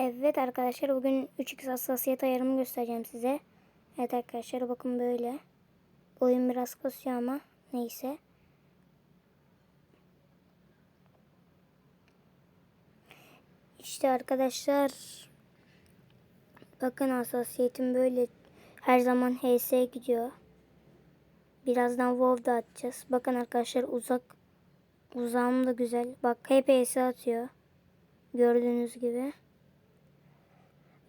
Evet arkadaşlar bugün 3x hassasiyet ayarımı göstereceğim size. Evet arkadaşlar bakın böyle. Oyun biraz kasıyor ama neyse. İşte arkadaşlar bakın hassasiyetim böyle her zaman HS gidiyor. Birazdan WoW da atacağız. Bakın arkadaşlar uzak uzağım da güzel. Bak hep HS atıyor. Gördüğünüz gibi.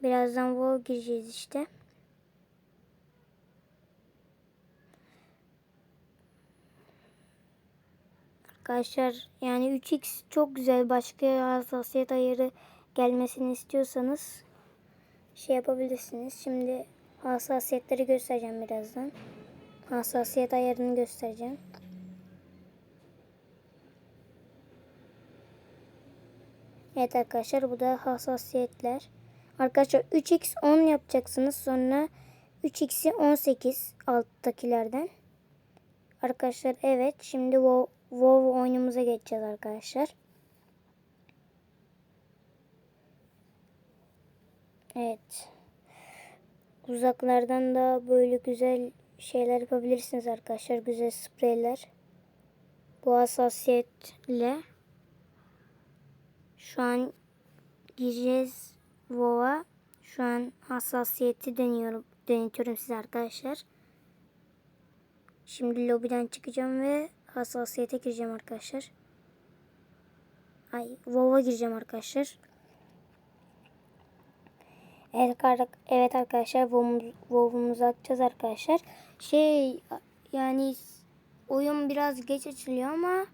Birazdan WoW gireceğiz işte. Arkadaşlar yani 3x çok güzel. Başka hassasiyet ayarı gelmesini istiyorsanız şey yapabilirsiniz. Şimdi hassasiyetleri göstereceğim birazdan. Hassasiyet ayarını göstereceğim. Evet arkadaşlar bu da hassasiyetler. Arkadaşlar 3x 10 yapacaksınız. Sonra 3x'i 18 alttakilerden. Arkadaşlar evet şimdi WoW, WoW oyunumuza geçeceğiz arkadaşlar. Evet. Uzaklardan da böyle güzel şeyler yapabilirsiniz arkadaşlar. Güzel spreyler. Bu hassasiyetle şu an gireceğiz WoW'a. Şu an hassasiyeti deniyorum, denetiyorum size arkadaşlar. Şimdi lobiden çıkacağım ve hassasiyete gireceğim arkadaşlar. Ay WoW'a gireceğim arkadaşlar. Evet, evet arkadaşlar WoW'umuzu açacağız arkadaşlar. Şey yani oyun biraz geç açılıyor ama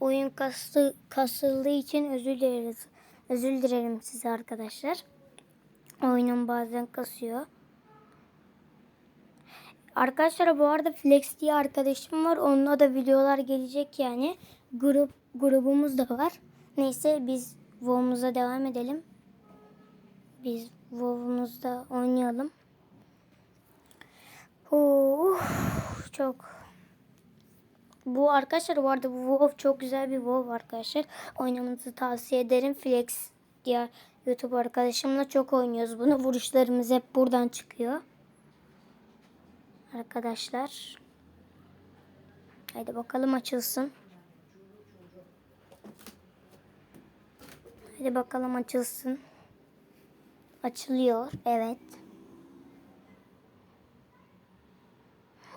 oyun kası, kasıldığı için özür dileriz. Özür dilerim size arkadaşlar. Oyunum bazen kasıyor. Arkadaşlar bu arada Flex diye arkadaşım var. Onunla da videolar gelecek yani. Grup grubumuz da var. Neyse biz WoW'umuza devam edelim. Biz WoW'umuzda oynayalım. Uh, çok bu arkadaşlar bu arada bu WoW çok güzel bir WoW arkadaşlar. Oynamanızı tavsiye ederim. Flex diğer YouTube arkadaşımla çok oynuyoruz bunu. Vuruşlarımız hep buradan çıkıyor. Arkadaşlar. Haydi bakalım açılsın. Hadi bakalım açılsın. Açılıyor. Evet.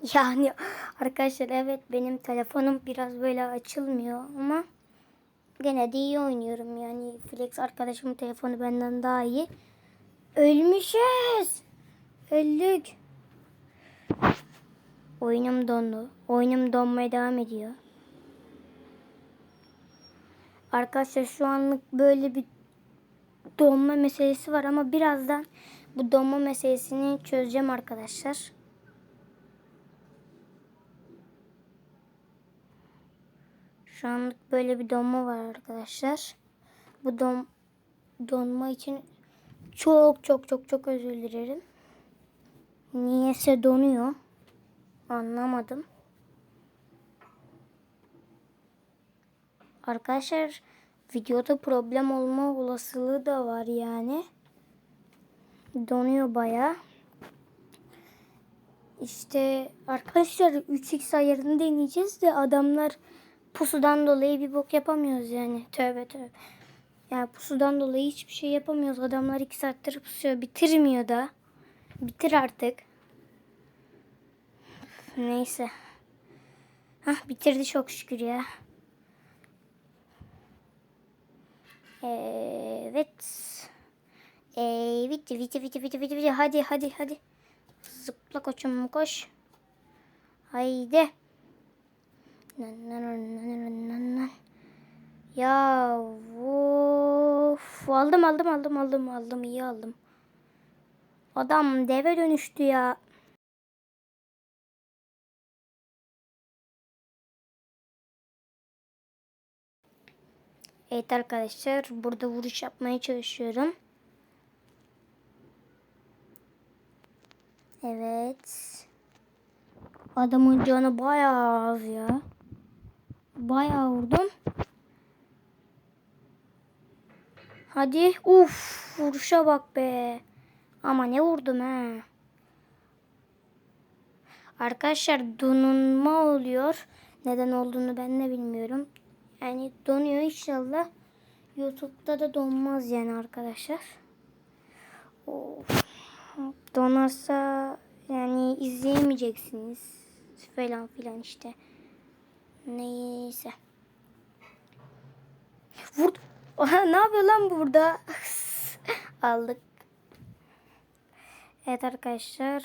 Yani arkadaşlar evet benim telefonum biraz böyle açılmıyor ama gene de iyi oynuyorum yani Flex arkadaşımın telefonu benden daha iyi. Ölmüşüz. Öldük. Oyunum dondu. Oyunum donmaya devam ediyor. Arkadaşlar şu anlık böyle bir donma meselesi var ama birazdan bu donma meselesini çözeceğim arkadaşlar. Şu anlık böyle bir donma var arkadaşlar. Bu don donma için çok çok çok çok özür dilerim. Niyeyse donuyor. Anlamadım. Arkadaşlar videoda problem olma olasılığı da var yani. Donuyor baya. İşte arkadaşlar 3x ayarını deneyeceğiz de adamlar pusudan dolayı bir bok yapamıyoruz yani. Tövbe tövbe. Ya pusudan dolayı hiçbir şey yapamıyoruz. Adamlar iki saattir pusuyor. Bitirmiyor da. Bitir artık. Neyse. Hah bitirdi çok şükür ya. Evet. Bitti bitti bitti bitti bitti bitti. Hadi hadi hadi. Zıpla koçum koş. Haydi. Ya of. Aldım aldım aldım aldım aldım iyi aldım. Adam deve dönüştü ya. Evet arkadaşlar burada vuruş yapmaya çalışıyorum. Evet. Adamın canı bayağı az ya. Bayağı vurdum. Hadi. Uf vuruşa bak be. Ama ne vurdum ha. Arkadaşlar donunma oluyor. Neden olduğunu ben de bilmiyorum. Yani donuyor inşallah. YouTube'da da donmaz yani arkadaşlar. Of. Donarsa yani izleyemeyeceksiniz falan filan işte. Neyse. Vur. Oha, ne yapıyor lan bu burada? Aldık. Evet arkadaşlar.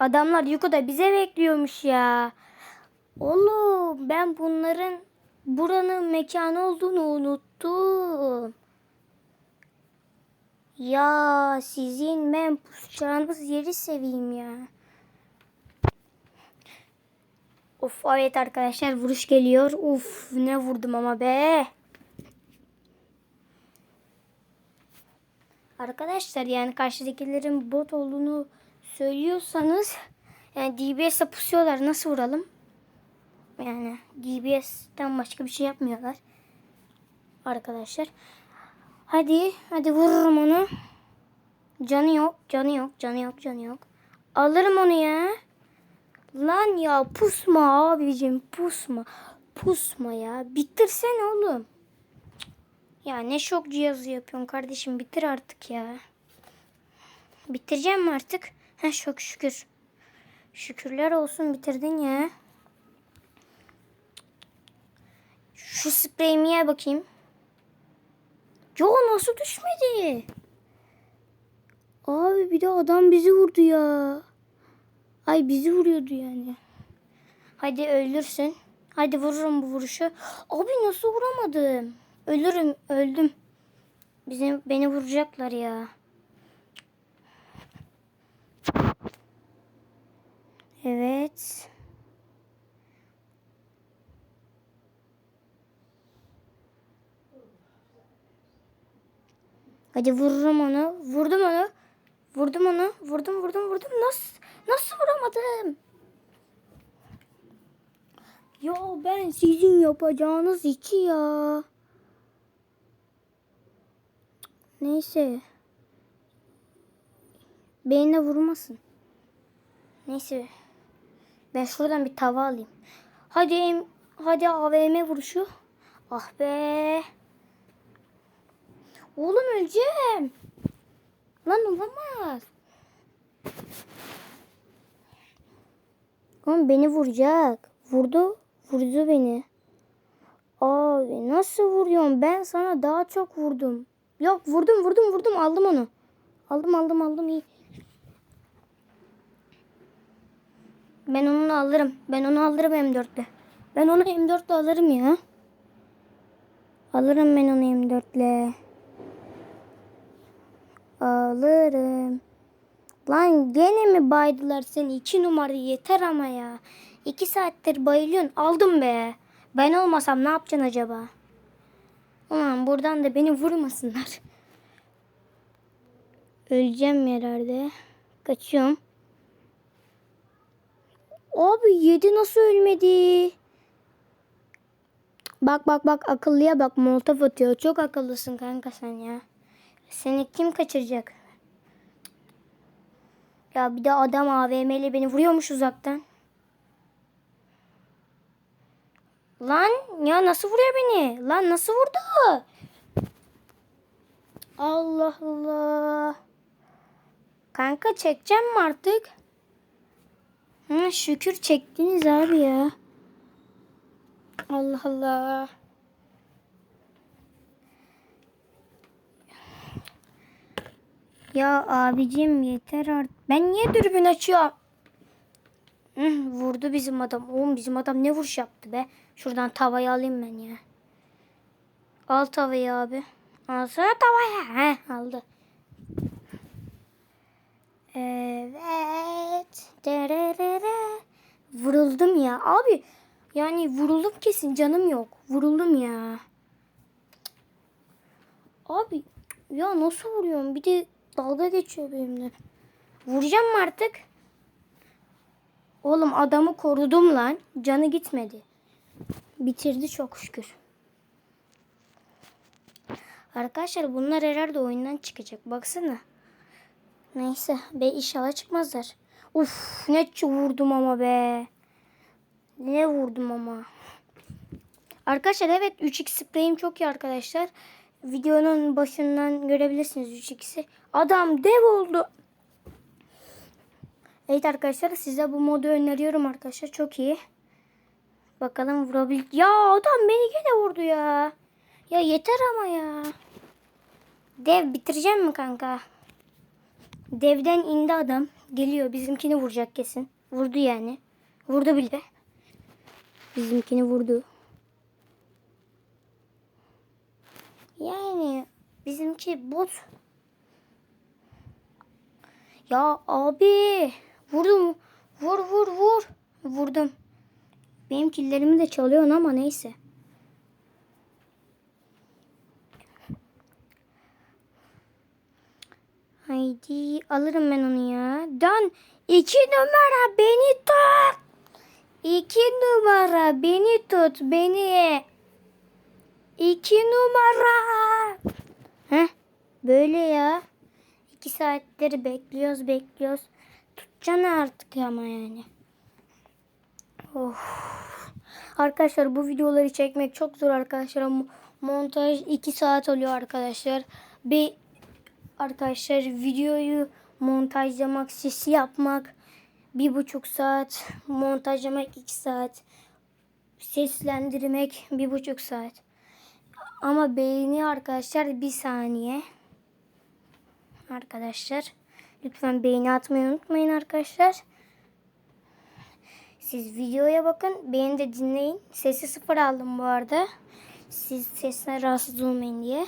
Adamlar yukarıda bize bekliyormuş ya. Oğlum ben bunların buranın mekanı olduğunu unuttum. Ya sizin ben pusacağınız yeri seveyim ya. Of evet arkadaşlar vuruş geliyor. Uf ne vurdum ama be. Arkadaşlar yani karşıdakilerin bot olduğunu söylüyorsanız yani DBS'e pusuyorlar. Nasıl vuralım? Yani DBS'ten başka bir şey yapmıyorlar. Arkadaşlar. Hadi, hadi vururum onu. Canı yok, canı yok, canı yok, canı yok. Alırım onu ya. Lan ya pusma abicim pusma. Pusma ya. Bitirsene oğlum. Ya ne şok cihazı yapıyorsun kardeşim bitir artık ya. Bitireceğim mi artık? Ha çok şükür. Şükürler olsun bitirdin ya. Şu spreyimi ye bakayım. Yo nasıl düşmedi? Abi bir de adam bizi vurdu ya. Ay bizi vuruyordu yani. Hadi öldürsün. Hadi vururum bu vuruşu. Abi nasıl vuramadım? Ölürüm, öldüm. Bizim beni vuracaklar ya. Evet. Hadi vururum onu. Vurdum onu. Vurdum onu. Vurdum vurdum vurdum. Nasıl nasıl vuramadım? Ya ben sizin yapacağınız iki ya. Neyse. Beynine vurmasın. Neyse. Ben şuradan bir tava alayım. Hadi hadi AVM vuruşu. Ah be. Oğlum öleceğim. Lan olamaz. Oğlum beni vuracak. Vurdu. Vurdu beni. Abi nasıl vuruyorsun? Ben sana daha çok vurdum. Yok vurdum vurdum vurdum aldım onu. Aldım aldım aldım iyi. Ben onu alırım. Ben onu alırım M4'le. Ben onu M4'le alırım ya. Alırım ben onu M4'le. Alırım. Lan gene mi baydılar seni? İki numara yeter ama ya. İki saattir bayılıyorsun. Aldım be. Ben olmasam ne yapacaksın acaba? Ulan buradan da beni vurmasınlar. Öleceğim herhalde. Kaçıyorum. Abi yedi nasıl ölmedi? Bak bak bak akıllıya bak molotof atıyor. Çok akıllısın kanka sen ya. Seni kim kaçıracak? Ya bir de adam AVM'li beni vuruyormuş uzaktan. Lan ya nasıl vuruyor beni? Lan nasıl vurdu? Allah Allah. Kanka çekeceğim mi artık? Hı, şükür çektiniz abi ya. Allah Allah. Ya abicim yeter artık. Ben niye dürbün açıyorum? Hı, vurdu bizim adam. Oğlum bizim adam ne vuruş yaptı be. Şuradan tavayı alayım ben ya. Al tavayı abi. Alsana tavayı. He aldı. Evet. Dererere. Vuruldum ya. Abi yani vuruldum kesin canım yok. Vuruldum ya. Abi ya nasıl vuruyorum? Bir de dalga geçiyor benimle. Vuracağım mı artık? Oğlum adamı korudum lan. Canı gitmedi. Bitirdi çok şükür. Arkadaşlar bunlar herhalde oyundan çıkacak. Baksana. Neyse be inşallah çıkmazlar. Uf ne vurdum ama be. Ne vurdum ama. Arkadaşlar evet 3x spreyim çok iyi arkadaşlar. Videonun başından görebilirsiniz 3x'i. Adam dev oldu. Evet arkadaşlar size bu modu öneriyorum arkadaşlar. Çok iyi. Bakalım vurabil... Ya adam beni gene vurdu ya. Ya yeter ama ya. Dev bitireceğim mi kanka? Devden indi adam. Geliyor bizimkini vuracak kesin. Vurdu yani. Vurdu bile. Bizimkini vurdu. Yani bizimki bot. Ya abi. Vurdum. Vur vur vur. Vurdum. Benim killerimi de çalıyorsun ama neyse. Haydi alırım ben onu ya. Dan iki numara beni tut. İki numara beni tut beni. İki numara. Heh böyle ya. İki saattir bekliyoruz bekliyoruz. Tutacaksın artık ama yani. Of. Arkadaşlar bu videoları çekmek çok zor arkadaşlar. Mo- Montaj 2 saat oluyor arkadaşlar. Bir arkadaşlar videoyu montajlamak, sesi yapmak bir buçuk saat, montajlamak iki saat, seslendirmek bir buçuk saat. Ama beğeni arkadaşlar bir saniye. Arkadaşlar lütfen beğeni atmayı unutmayın arkadaşlar. Siz videoya bakın, beni de dinleyin. Sesi sıfır aldım bu arada. Siz sesine rahatsız olmayın diye.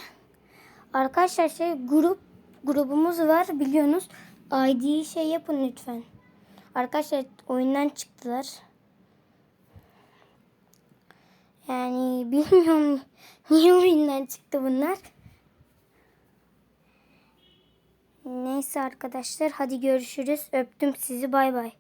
Arkadaşlar şey grup grubumuz var biliyorsunuz. ID'yi şey yapın lütfen. Arkadaşlar oyundan çıktılar. Yani bilmiyorum niye oyundan çıktı bunlar. Neyse arkadaşlar hadi görüşürüz. Öptüm sizi bay bay.